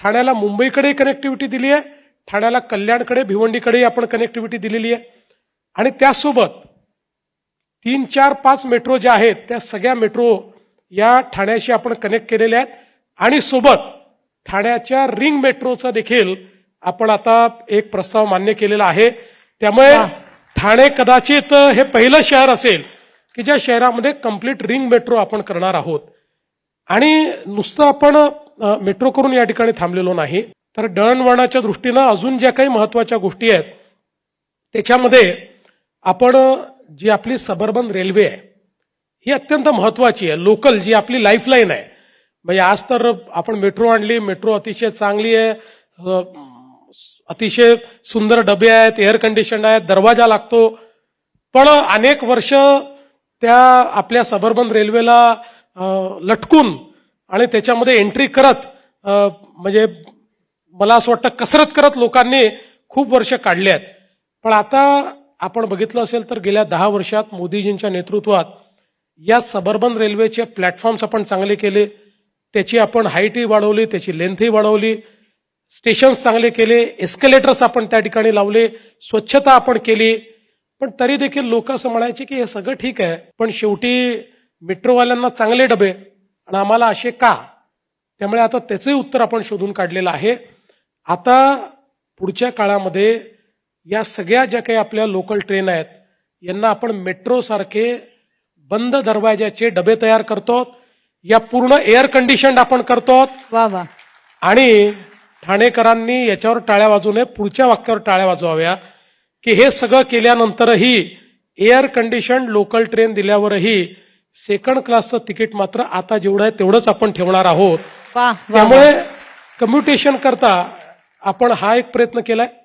ठाण्याला मुंबईकडे कनेक्टिव्हिटी दिली आहे. ठाण्याला कल्याणकडे भिवंडीकडे आपण कनेक्टिव्हिटी दिलेली आहे. आणि त्यासोबत तीन चार पाच मेट्रो ज्या आहेत त्या सगळ्या मेट्रो या ठाण्याशी आपण कनेक्ट केलेल्या आहेत. आणि सोबत ठाण्याच्या रिंग मेट्रोचा देखील आपण आता एक प्रस्ताव मान्य केलेला आहे. त्यामुळे ठाणे कदाचित हे पहिलं शहर असेल की ज्या शहरामध्ये कंप्लीट रिंग मेट्रो आपण करणार आहोत. आणि नुसतं आपण मेट्रो करून या ठिकाणी थांबलेलो नाही. तर दळणवळणाच्या दृष्टीनं अजून ज्या काही महत्त्वाच्या गोष्टी आहेत त्याच्यामध्ये आपण जी आपली सबर्बन रेल्वे आहे ही अत्यंत महत्वाची आहे. लोकल जी आपली लाईफलाईन आहे. म्हणजे आज तर आपण मेट्रो आणली मेट्रो अतिशय चांगली आहे अतिशय सुंदर डबे आहेत एअर कंडिशन आहेत दरवाजा लागतो. पण अनेक वर्ष त्या आपल्या सबर्बन रेल्वेला लटकून आणि त्याच्यामध्ये एंट्री करत म्हणजे मला असं वाटतं कसरत करत लोकांनी खूप वर्ष काढली आहेत. पण आता आपण बघितलं असेल तर गेल्या दहा वर्षात मोदीजींच्या नेतृत्वात या सबर्बन रेल्वेचे प्लॅटफॉर्म्स आपण चांगले केले त्याची आपण हाईटही वाढवली त्याची लेंथही वाढवली स्टेशन्स चांगले केले एस्केलेटर्स आपण त्या ठिकाणी लावले स्वच्छता आपण केली. पण तरी देखील लोक असं म्हणायचे की हे सगळं ठीक आहे पण शेवटी मेट्रोवाल्यांना चांगले डबे आणि आम्हाला असे का? त्यामुळे आता त्याचंही उत्तर आपण शोधून काढलेलं आहे. आता पुढच्या काळामध्ये या सगळ्या ज्या काही आपल्या लोकल ट्रेन आहेत यांना आपण मेट्रो सारखे बंद दरवाजाचे डबे तयार करतो या पूर्ण एअर कंडिशन आपण करतो वा वा. आणि ठाणेकरांनी याच्यावर टाळ्या वाजवू नये पुढच्या वाक्यावर टाळ्या वाजवाव्या की हे सगळं केल्यानंतरही एअर कंडिशन लोकल ट्रेन दिल्यावरही सेकंड क्लासचं तिकीट मात्र आता जेवढं आहे तेवढंच आपण ठेवणार आहोत. त्यामुळे कम्युटेशन करता आपण हा एक प्रयत्न केलाय